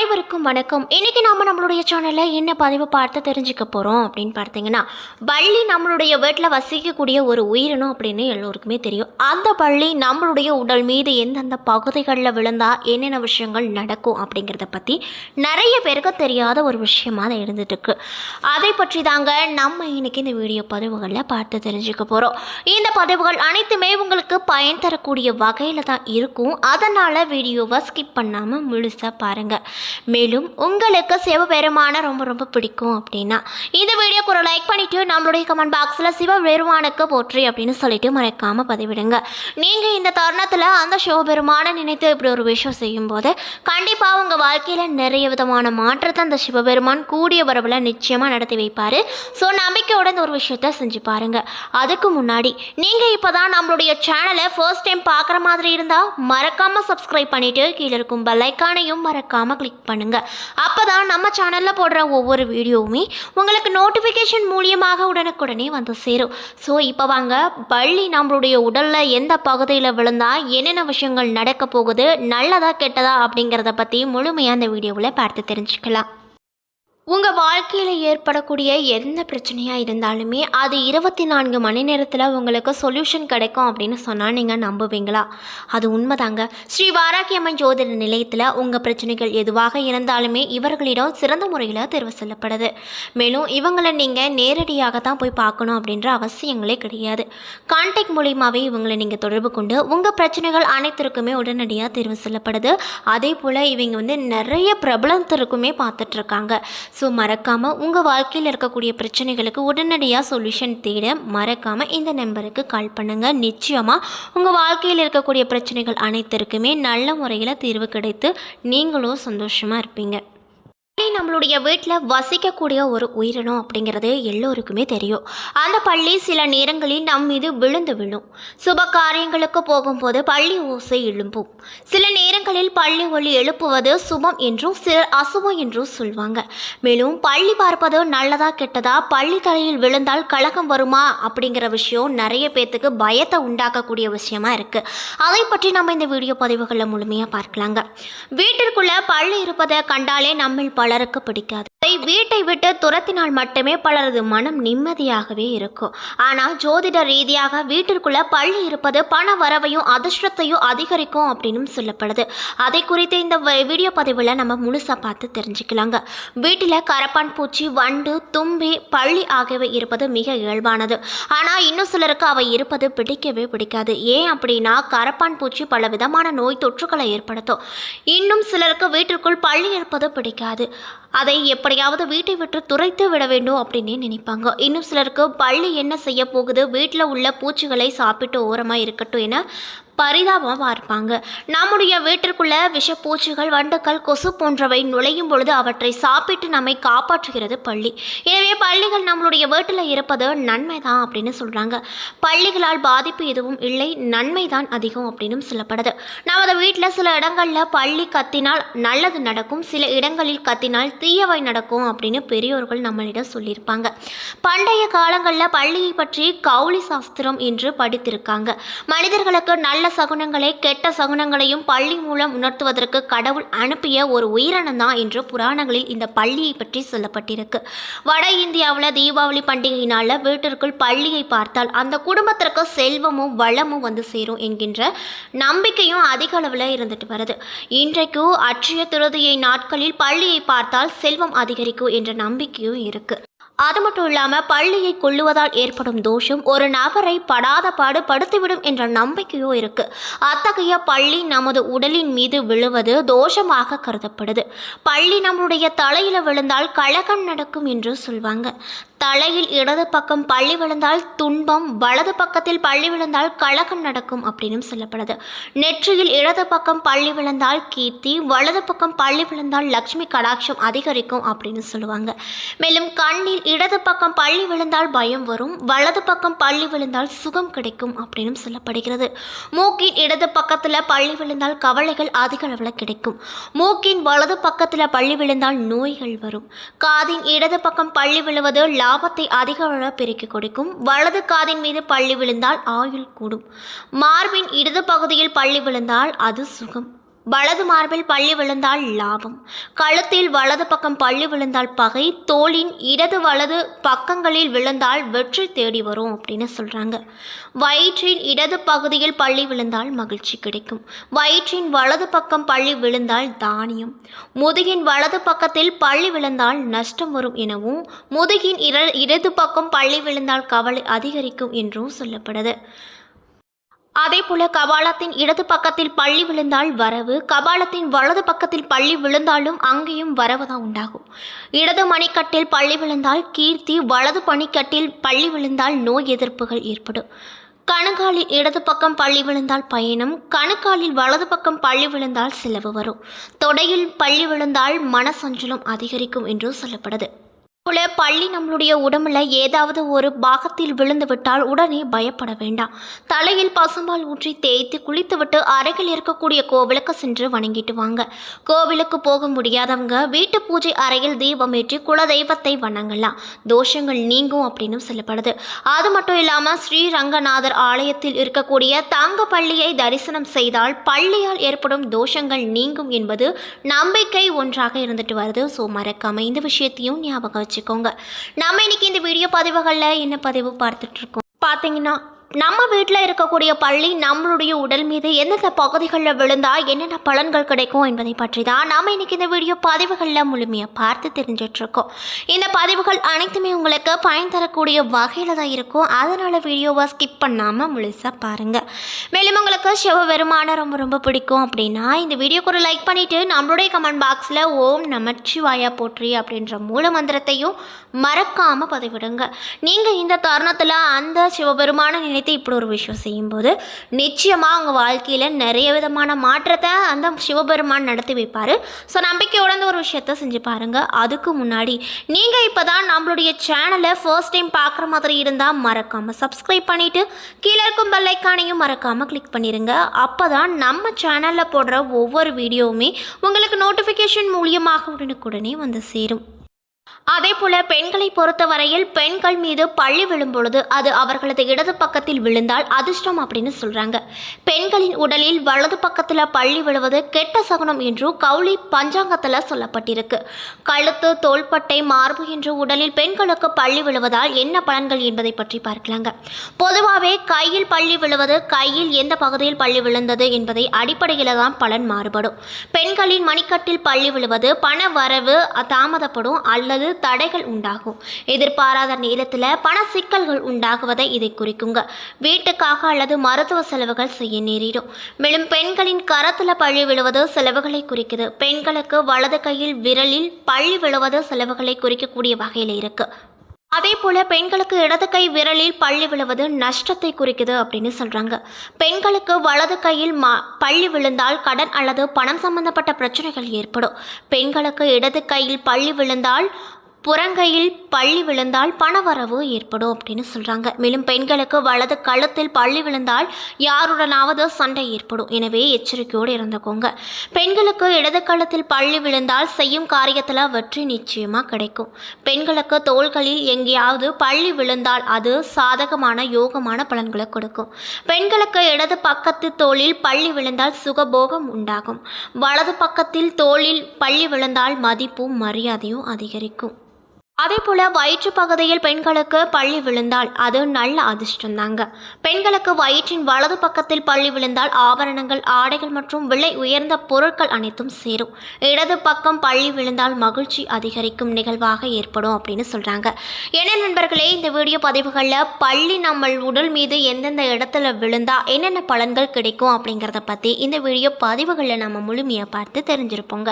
அனைவருக்கும் வணக்கம். இன்னைக்கு நாம நம்மளுடைய சேனலில் என்ன பதிவு பார்த்து தெரிஞ்சுக்க போகிறோம் அப்படின்னு பார்த்தீங்கன்னா பள்ளி நம்மளுடைய வீட்டில் வசிக்கக்கூடிய ஒரு உயிரினம் அப்படின்னு எல்லோருக்குமே தெரியும். அந்த பள்ளி நம்மளுடைய உடல் மீது எந்தெந்த பகுதிகளில் விழுந்தா என்னென்ன விஷயங்கள் நடக்கும் அப்படிங்கிறத பற்றி நிறைய பேருக்கு தெரியாத ஒரு விஷயமாக தான் இருந்துட்டு இருக்கு அதை பற்றி தாங்க நம்ம இன்னைக்கு இந்த வீடியோ பதிவுகளில் பார்த்து தெரிஞ்சுக்க போகிறோம் இந்த பதிவுகள் அனைத்துமே உங்களுக்கு பயன் தரக்கூடிய வகையில் தான் இருக்கும். அதனால் வீடியோவை ஸ்கிப் பண்ணாமல் முழுசாக பாருங்கள் மேலும் உங்களுக்கு சிவபெருமானை ரொம்ப ரொம்ப பிடிக்கும் அப்படின்னா இந்த வீடியோக்கு ஒரு லைக் பண்ணிவிட்டு நம்மளுடைய கமெண்ட் பாக்ஸில் சிவபெருமானுக்கு போற்றி அப்படின்னு சொல்லிட்டு மறக்காமல் பதிவிடுங்க. நீங்கள் இந்த தருணத்தில் அந்த சிவபெருமானை நினைத்து இப்படி ஒரு விஷயம் செய்யும்போது கண்டிப்பாக உங்கள் வாழ்க்கையில் நிறைய விதமான மாற்றத்தை அந்த சிவபெருமான் கூடிய வரவில் நிச்சயமாக நடத்தி வைப்பார். ஸோ நம்பிக்கையோட இந்த ஒரு விஷயத்த செஞ்சு பாருங்கள் அதுக்கு முன்னாடி நீங்கள் இப்போ தான் நம்மளுடைய சேனலை ஃபர்ஸ்ட் டைம் பார்க்குற மாதிரி இருந்தால் மறக்காமல் சப்ஸ்கிரைப் பண்ணிவிட்டு கீழே இருக்கும் பெல்லைக்கானையும் மறக்காமல் கிளிக் பண்ணுங்கள் அப்போ தான் நம்ம சேனலில் போடுற ஒவ்வொரு வீடியோவுமே உங்களுக்கு நோட்டிஃபிகேஷன் மூலியமாக உடனுக்குடனே வந்து சேரும். ஸோ இப்போ வாங்க பள்ளி நம்மளுடைய உடலில் எந்த பகுதியில் விழுந்தால் என்னென்ன விஷயங்கள் நடக்க போகுது நல்லதா கெட்டதா அப்படிங்கிறத பற்றி முழுமையாக அந்த வீடியோவில் பார்த்து தெரிஞ்சுக்கலாம். உங்கள் வாழ்க்கையில் ஏற்படக்கூடிய எந்த பிரச்சனையாக இருந்தாலுமே அது இருபத்தி நான்கு மணி நேரத்தில் உங்களுக்கு சொல்யூஷன் கிடைக்கும் அப்படின்னு சொன்னால் நீங்கள் நம்புவீங்களா? அது உண்மைதாங்க. ஸ்ரீ வாராகியம்மன் ஜோதிட நிலையத்தில் உங்கள் பிரச்சனைகள் எதுவாக இருந்தாலுமே இவர்களிடம் சிறந்த முறையில் தேர்வு செல்லப்படுது. மேலும் இவங்களை நீங்கள் நேரடியாக தான் போய் பார்க்கணும் அப்படின்ற அவசியங்களே கிடையாது. கான்டாக்ட் மூலியமாகவே இவங்களை நீங்கள் தொடர்பு கொண்டு உங்கள் பிரச்சனைகள் அனைத்திற்குமே உடனடியாக தேர்வு செல்லப்படுது. அதே போல் இவங்க வந்து நிறைய பிரபலத்திற்குமே பார்த்துட்ருக்காங்க ஸோ மறக்காமல் உங்கள் வாழ்க்கையில் இருக்கக்கூடிய பிரச்சனைகளுக்கு உடனடியாக சொல்யூஷன் தேட மறக்காமல் இந்த நம்பருக்கு கால் பண்ணுங்கள் நிச்சயமாக உங்கள் வாழ்க்கையில் இருக்கக்கூடிய பிரச்சனைகள் அனைத்திற்குமே நல்ல முறையில் தீர்வு கிடைத்து நீங்களும் சந்தோஷமாக இருப்பீங்க. நம்மளுடைய வீட்டில் வசிக்கக்கூடிய ஒரு உயிரினம் அப்படிங்கிறது எல்லோருக்குமே தெரியும். அந்த பள்ளி சில நேரங்களில் நம் மீது விழுந்து விழும். சுப காரியங்களுக்கு போகும்போது பள்ளி ஓசை எழும்பும். சில நேரங்களில் பள்ளி ஒளி எழுப்புவது சுபம் என்றும் சிலர் அசுபம் என்றும் சொல்வாங்க. மேலும் பள்ளி பார்ப்பது நல்லதா கெட்டதா பள்ளி தலையில் விழுந்தால் கழகம் வருமா அப்படிங்கிற விஷயம் நிறைய பேர்த்துக்கு பயத்தை உண்டாக்கக்கூடிய விஷயமா இருக்கு. அதை பற்றி நம்ம இந்த வீடியோ பதிவுகளில் முழுமையாக பார்க்கலாங்க. வீட்டிற்குள்ள பள்ளி இருப்பதை கண்டாலே நம்மில் பலருக்கு பிடிக்காது. அதை வீட்டை விட்டு துரத்தினால் மட்டுமே பலரது மனம் நிம்மதியாகவே இருக்கும். ஆனால் ஜோதிட ரீதியாக வீட்டிற்குள்ள பள்ளி இருப்பது பண வரவையும் அதிர்ஷ்டத்தையும் அதிகரிக்கும் அப்படின்னு சொல்லப்படுது. அதை குறித்து இந்த வீடியோ பதிவில் நம்ம முழுசாக பார்த்து தெரிஞ்சுக்கலாங்க. வீட்டில் கரப்பான் பூச்சி வண்டு தும்பி பள்ளி ஆகியவை இருப்பது மிக இயல்பானது. ஆனால் இன்னும் சிலருக்கு அவை இருப்பது பிடிக்கவே பிடிக்காது. ஏன் அப்படின்னா கரப்பான் பூச்சி பல விதமான நோய் தொற்றுகளை ஏற்படுத்தும். இன்னும் சிலருக்கு வீட்டிற்குள் பள்ளி இருப்பது பிடிக்காது. அதை எப்படியாவது வீட்டை விட்டு துரைத்து விட வேண்டும் அப்படின்னே நினைப்பாங்க. இன்னும் சிலருக்கு பள்ளி என்ன செய்ய போகுது? வீட்டில் உள்ள பூச்சிகளை சாப்பிட்டு ஓரமாக இருக்கட்டும் என பரிதாபமாக இருப்பாங்க. நம்முடைய வீட்டிற்குள்ள விஷப்பூச்சிகள் வண்டுகள் கொசு போன்றவை நுழையும் பொழுது அவற்றை சாப்பிட்டு நம்மை காப்பாற்றுகிறது பள்ளி. எனவே பள்ளிகள் நம்மளுடைய வீட்டில் இருப்பது நன்மை தான் அப்படின்னு சொல்கிறாங்க பள்ளிகளால் பாதிப்பு எதுவும் இல்லை நன்மை தான் அதிகம் அப்படின்னு சொல்லப்படுது. நமது வீட்டில் சில இடங்களில் பள்ளி கத்தினால் நல்லது நடக்கும் சில இடங்களில் கத்தினால் தீயவை நடக்கும் அப்படின்னு பெரியோர்கள் நம்மளிடம் சொல்லியிருப்பாங்க. பண்டைய காலங்களில் பள்ளியை பற்றி கௌளி சாஸ்திரம் என்று படித்திருக்காங்க. மனிதர்களுக்கு நல்ல சகுனங்களை கெட்ட சகுனங்களையும் பள்ளி மூலம் உணர்த்துவதற்கு கடவுள் அனுப்பிய ஒரு உயிரினம் தான் என்று புராணங்களில் இந்த பள்ளியை பற்றி சொல்லப்பட்டிருக்கு. வட இந்தியாவில் தீபாவளி பண்டிகையினால் வீட்டிற்குள் பள்ளியை பார்த்தால் அந்த குடும்பத்திற்கு செல்வமும் வளமும் வந்து சேரும் என்கின்ற நம்பிக்கையும் அதிக அளவில் இருந்துட்டு வருது. இன்றைக்கு அட்சய திருதியை நாட்களில் பள்ளியை பார்த்தால் செல்வம் அதிகரிக்கும் என்ற நம்பிக்கையும் இருக்கு. அது மட்டும் இல்லாமல் பள்ளியை கொள்ளுவதால் ஏற்படும் தோஷம் ஒரு நபரை படாத பாடு படுத்துவிடும் என்ற நம்பிக்கையோ இருக்கு. அத்தகைய பள்ளி நமது உடலின் மீது விழுவது தோஷமாக கருதப்படுது. பள்ளி நம்மளுடைய தலையில் விழுந்தால் கழகம் நடக்கும் என்று சொல்வாங்க. தலையில் இடது பக்கம் பள்ளி விழுந்தால் துன்பம் வலது பக்கத்தில் பள்ளி விழுந்தால் கழகம் நடக்கும் அப்படின்னு சொல்லப்படுது. நெற்றியில் இடது பக்கம் பள்ளி விழுந்தால் கீர்த்தி வலது பக்கம் பள்ளி விழுந்தால் லக்ஷ்மி கடாட்சம் அதிகரிக்கும் அப்படின்னு சொல்லுவாங்க. மேலும் கண்ணில் இடது பக்கம் பள்ளி விழுந்தால் பயம் வரும் வலது பக்கம் பள்ளி விழுந்தால் சுகம் கிடைக்கும் அப்படின்னு சொல்லப்படுகிறது. மூக்கின் இடது பக்கத்தில் பள்ளி விழுந்தால் கவலைகள் அதிக அளவில் கிடைக்கும். மூக்கின் வலது பக்கத்தில் பள்ளி விழுந்தால் நோய்கள் வரும். காதின் இடது பக்கம் பள்ளி விழுவது லாபத்தை அதிக அளவு பெருக்கி கொடுக்கும். வலது காதின் மீது பள்ளி விழுந்தால் ஆயுள் கூடும். மார்பின் இடது பகுதியில் பள்ளி விழுந்தால் அது சுகம். வலது மார்பில் பள்ளி விழுந்தால் லாபம். கழுத்தில் வலது பக்கம் பள்ளி விழுந்தால் பகை. தோளின் இடது வலது பக்கங்களில் விழுந்தால் வெற்றி தேடி வரும் அப்படின்னு சொல்கிறாங்க வயிற்றின் இடது பகுதியில் பள்ளி விழுந்தால் மகிழ்ச்சி கிடைக்கும். வயிற்றின் வலது பக்கம் பள்ளி விழுந்தால் தானியம். முதுகின் வலது பக்கத்தில் பள்ளி விழுந்தால் நஷ்டம் வரும் எனவும் முதுகின் இர இடது பக்கம் பள்ளி விழுந்தால் கவலை அதிகரிக்கும் என்றும் சொல்லப்படுது. அதே போல கபாலத்தின் இடது பக்கத்தில் பள்ளி விழுந்தால் வரவு கபாலத்தின் வலது பக்கத்தில் பள்ளி விழுந்தாலும் அங்கேயும் வரவு தான் உண்டாகும். இடது மணிக்கட்டில் பள்ளி விழுந்தால் கீர்த்தி வலது பணிக்கட்டில் பள்ளி விழுந்தால் நோய் எதிர்ப்புகள் ஏற்படும். கணுக்காலில் இடது பக்கம் பள்ளி விழுந்தால் பயணம் கணுக்காலில் வலது பக்கம் பள்ளி விழுந்தால் செலவு வரும். தொடையில் பள்ளி விழுந்தால் மனசஞ்சலம் அதிகரிக்கும் என்றும் சொல்லப்படுது. போல பள்ளி நம்மளுடைய உடம்புல ஏதாவது ஒரு பாகத்தில் விழுந்து விட்டால் உடனே பயப்பட வேண்டாம். தலையில் பசும்பால் ஊற்றி தேய்த்து குளித்துவிட்டு அருகில் இருக்கக்கூடிய கோவிலுக்கு சென்று வணங்கிட்டு வாங்க. கோவிலுக்கு போக முடியாதவங்க வீட்டு பூஜை அறையில் தீபமேற்றி குலதெய்வத்தை வணங்கலாம். தோஷங்கள் நீங்கும் அப்படின்னு சொல்லப்படுது. அது மட்டும் இல்லாமல் ஸ்ரீரங்கநாதர் ஆலயத்தில் இருக்கக்கூடிய தாங்க பள்ளியை தரிசனம் செய்தால் பள்ளியால் ஏற்படும் தோஷங்கள் நீங்கும் என்பது நம்பிக்கை ஒன்றாக இருந்துட்டு வருது. ஸோ மறக்காம இந்த விஷயத்தையும் ஞாபகம் வச்சு வச்சுக்கோங்க நம்ம இன்னைக்கு இந்த வீடியோ பதிவுகளில் என்ன பதிவு பார்த்துட்டு இருக்கோம்? பார்த்தீங்கன்னா நம்ம வீட்டில் இருக்கக்கூடிய பள்ளி நம்மளுடைய உடல் மீது எந்தெந்த பகுதிகளில் விழுந்தால் என்னென்ன பலன்கள் கிடைக்கும் என்பதை பற்றி தான் நாம் இன்றைக்கி இந்த வீடியோ பதிவுகளில் முழுமையாக பார்த்து தெரிஞ்சிட்ருக்கோம். இந்த பதிவுகள் அனைத்துமே உங்களுக்கு பயன் தரக்கூடிய வகையில் தான் இருக்கும். அதனால் வீடியோவை ஸ்கிப் பண்ணாமல் முழுசாக பாருங்கள் மேலும் உங்களுக்கு சிவபெருமான ரொம்ப ரொம்ப பிடிக்கும் அப்படின்னா இந்த வீடியோக்கு ஒரு லைக் பண்ணிவிட்டு நம்மளுடைய கமெண்ட் பாக்ஸில் ஓம் நமச்சிவாயா போற்றி அப்படின்ற மூல மந்திரத்தையும் மறக்காமல் பதிவிடுங்க. நீங்கள் இந்த தருணத்தில் அந்த சிவபெருமான நினைத்து இப்படி ஒரு விஷயம் செய்யும்போது நிச்சயமாக அவங்க வாழ்க்கையில் நிறைய விதமான மாற்றத்தை அந்த சிவபெருமான் நடத்தி வைப்பார். ஸோ நம்பிக்கையோட இந்த ஒரு விஷயத்த செஞ்சு பாருங்கள் அதுக்கு முன்னாடி நீங்கள் இப்போ தான் நம்மளுடைய சேனலை ஃபர்ஸ்ட் டைம் பார்க்குற மாதிரி இருந்தால் மறக்காமல் சப்ஸ்கிரைப் பண்ணிவிட்டு கீழே இருக்கும் பெல்லைக்கானையும் மறக்காமல் கிளிக் பண்ணிடுங்க அப்போ தான் நம்ம சேனலில் போடுற ஒவ்வொரு வீடியோவுமே உங்களுக்கு நோட்டிஃபிகேஷன் மூலியமாக உடனுக்குடனே வந்து சேரும். அதே போல பெண்களை பொறுத்தவரையில் பெண்கள் மீது பள்ளி விழும்பொழுது அது அவர்களது இடது பக்கத்தில் விழுந்தால் அதிர்ஷ்டம் அப்படின்னு சொல்றாங்க. பெண்களின் உடலில் வலது பக்கத்தில் பள்ளி விழுவது கெட்ட சகுனம் என்று கவுளி பஞ்சாங்கத்தில் சொல்லப்பட்டிருக்கு. கழுத்து தோள்பட்டை மார்பு என்று உடலில் பெண்களுக்கு பள்ளி விழுவதால் என்ன பலன்கள் என்பதை பற்றி பார்க்கலாங்க. பொதுவாகவே கையில் பள்ளி விழுவது கையில் எந்த பகுதியில் பள்ளி விழுந்தது என்பதை அடிப்படையில் தான் பலன் மாறுபடும். பெண்களின் மணிக்கட்டில் பள்ளி விழுவது பண வரவு தாமதப்படும் அல்லது தடைகள் உண்டாகும். எதிர்பாராத நேரத்தில் பண சிக்கல்கள் உண்டாகுவதை இதை குறிக்குங்க. வீட்டுக்காக அல்லது மருத்துவ செலவுகள் செய்ய நேரிடும். மேலும் பெண்களின் கரத்தில் பள்ளி விழுவது செலவுகளை குறிக்குது. பெண்களுக்கு வலது கையில் விரலில் பள்ளி விழுவது செலவுகளை குறிக்கக்கூடிய வகையில் இருக்கு. அதே போல பெண்களுக்கு இடது கை விரலில் பள்ளி விழுவது நஷ்டத்தை குறிக்குது அப்படின்னு சொல்றாங்க. பெண்களுக்கு வலது கையில் மா பள்ளி விழுந்தால் கடன் அல்லது பணம் சம்பந்தப்பட்ட பிரச்சனைகள் ஏற்படும். பெண்களுக்கு இடது கையில் பள்ளி விழுந்தால் புறங்கையில் பள்ளி விழுந்தால் பணவரவு ஏற்படும் அப்படின்னு சொல்கிறாங்க மேலும் பெண்களுக்கு வலது கழுத்தில் பள்ளி விழுந்தால் யாருடனாவது சண்டை ஏற்படும். எனவே எச்சரிக்கையோடு இருந்துக்கோங்க. பெண்களுக்கு இடது கழுத்தில் பள்ளி விழுந்தால் செய்யும் காரியத்தில் வெற்றி நிச்சயமாக கிடைக்கும். பெண்களுக்கு தோள்களில் எங்கேயாவது பள்ளி விழுந்தால் அது சாதகமான யோகமான பலன்களை கொடுக்கும். பெண்களுக்கு இடது பக்கத்து தோளில் பள்ளி விழுந்தால் சுகபோகம் உண்டாகும். வலது பக்கத்தில் தோளில் பள்ளி விழுந்தால் மதிப்பும் மரியாதையும் அதிகரிக்கும். அதே போல வயிற்று பகுதியில் பெண்களுக்கு பள்ளி விழுந்தால் அது நல்ல அதிர்ஷ்டம் தாங்க பெண்களுக்கு வயிற்றின் வலது பக்கத்தில் பள்ளி விழுந்தால் ஆபரணங்கள் ஆடைகள் மற்றும் விலை உயர்ந்த பொருட்கள் அனைத்தும் சேரும். இடது பக்கம் பள்ளி விழுந்தால் மகிழ்ச்சி அதிகரிக்கும் நிகழ்வாக ஏற்படும் அப்படின்னு சொல்றாங்க. என்ன நண்பர்களே இந்த வீடியோ பதிவுகளில் பள்ளி நம்ம உடல் மீது எந்தெந்த இடத்துல விழுந்தா என்னென்ன பலன்கள் கிடைக்கும் அப்படிங்கிறத பற்றி இந்த வீடியோ பதிவுகளில் நம்ம முழுமையாக பார்த்து தெரிஞ்சிருப்போங்க.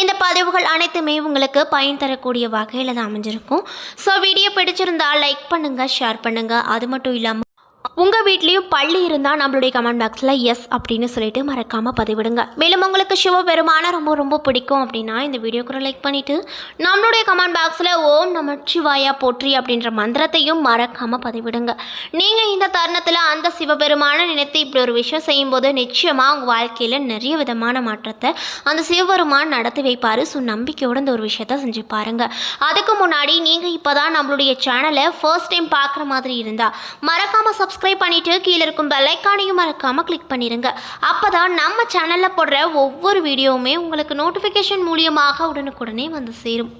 இந்த பதிவுகள் அனைத்துமே உங்களுக்கு பயன் தரக்கூடிய வகையில் தான் அமைஞ்சிருக்கும் ஸோ வீடியோ பிடிச்சிருந்தா லைக் பண்ணுங்கள் ஷேர் பண்ணுங்கள் அது மட்டும் இல்லாமல் உங்கள் வீட்லேயும் பள்ளி இருந்தால் நம்மளுடைய கமெண்ட் பாக்ஸில் எஸ் அப்படின்னு சொல்லிட்டு மறக்காமல் பதிவிடுங்க. மேலும் உங்களுக்கு சிவபெருமான ரொம்ப ரொம்ப பிடிக்கும் அப்படின்னா இந்த வீடியோ ஒரு லைக் பண்ணிவிட்டு நம்மளுடைய கமெண்ட் பாக்ஸில் ஓம் நம சிவாயா போற்றி அப்படின்ற மந்திரத்தையும் மறக்காமல் பதிவிடுங்க. நீங்கள் இந்த தருணத்தில் அந்த சிவபெருமான நினைத்து இப்படி ஒரு விஷயம் செய்யும்போது நிச்சயமாக உங்கள் வாழ்க்கையில் நிறைய விதமான மாற்றத்தை அந்த சிவபெருமான் நடத்தி வைப்பார். ஸோ நம்பிக்கையோட இந்த ஒரு விஷயத்த செஞ்சு பாருங்கள் அதுக்கு முன்னாடி நீங்கள் இப்போ தான் நம்மளுடைய சேனலை ஃபர்ஸ்ட் டைம் பார்க்குற மாதிரி இருந்தால் மறக்காமல் சப் சப்ஸ்கிரைப் பண்ணிட்டு கீழே இருக்கும் பெல் ஐக்கானையும் மறக்காம கிளிக் அப்போ தான் நம்ம சேனலில் போடுற ஒவ்வொரு வீடியோவுமே உங்களுக்கு நோட்டிஃபிகேஷன் மூலியமாக உடனுக்குடனே வந்து சேரும்.